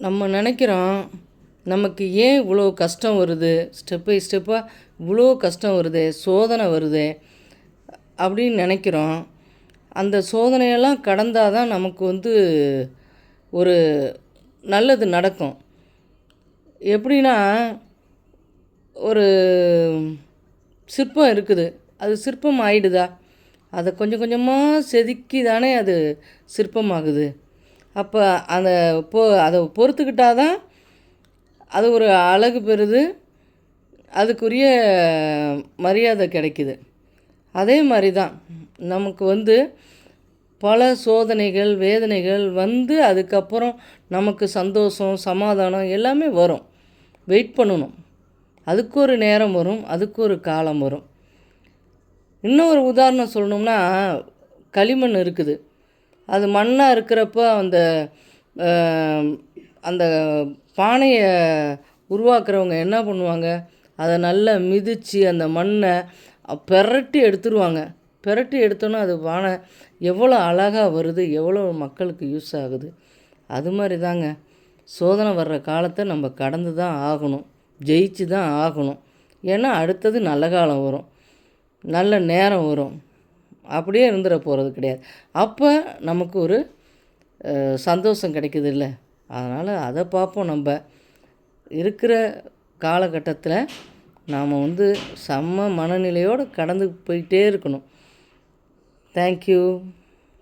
நம்ம நினைக்கிறோம் நமக்கு ஏன் இவ்வளோ கஷ்டம் வருது? ஸ்டெப் பை ஸ்டெப்பாக இவ்வளோ கஷ்டம் வருது சோதனை வருது அப்படின்னு நினைக்கிறோம். அந்த சோதனையெல்லாம் கடந்தால் தான் நமக்கு வந்து ஒரு நல்லது நடக்கும். எப்படின்னா ஒரு சிற்பம் இருக்குது. அது சிற்பம் ஆயிடுதா? அதை கொஞ்சம் கொஞ்சமாக செதுக்கி தானே அது சிற்பமாகுது. அப்போ அந்த பொ அதை பொறுத்துக்கிட்டால் தான் அது ஒரு அழகு பெறுது அதுக்குரிய மரியாதை கிடைக்குது. அதே மாதிரி தான் நமக்கு வந்து பல சோதனைகள் வேதனைகள் வந்து அதுக்கப்புறம் நமக்கு சந்தோஷம் சமாதானம் எல்லாமே வரும். வெயிட் பண்ணணும். அதுக்கு ஒரு நேரம் வரும் அதுக்கு ஒரு காலம் வரும். இன்னொரு உதாரணம் சொல்லணும்னா களிமண் இருக்குது. அது மண்ணாக இருக்கிறப்ப அந்த அந்த பானையை உருவாக்குறவங்க என்ன பண்ணுவாங்க? அதை நல்லா மிதித்து அந்த மண்ணை பெரட்டி எடுத்துருவாங்க. பெரட்டி எடுத்தோன்னா அது பானை எவ்வளோ அழகாக வருது எவ்வளோ மக்களுக்கு யூஸ் ஆகுது. அது மாதிரி தாங்க. சோதனை வர்ற காலத்தை நம்ம கடந்து தான் ஆகணும். ஜெயிச்சு தான் ஆகணும். ஏன்னா அடுத்தது நல்ல காலம் வரும். நல்ல நேரம் வரும். அப்படியே இருந்துட போகிறது கிடையாது. அப்போ நமக்கு ஒரு சந்தோஷம் கிடைக்குது இல்லை அதனால் அதை பார்ப்போம் நம்ம இருக்கிற காலகட்டத்தில் நாம் வந்து செம்ம மனநிலையோடு கடந்து போயிட்டே இருக்கணும். தேங்க்யூ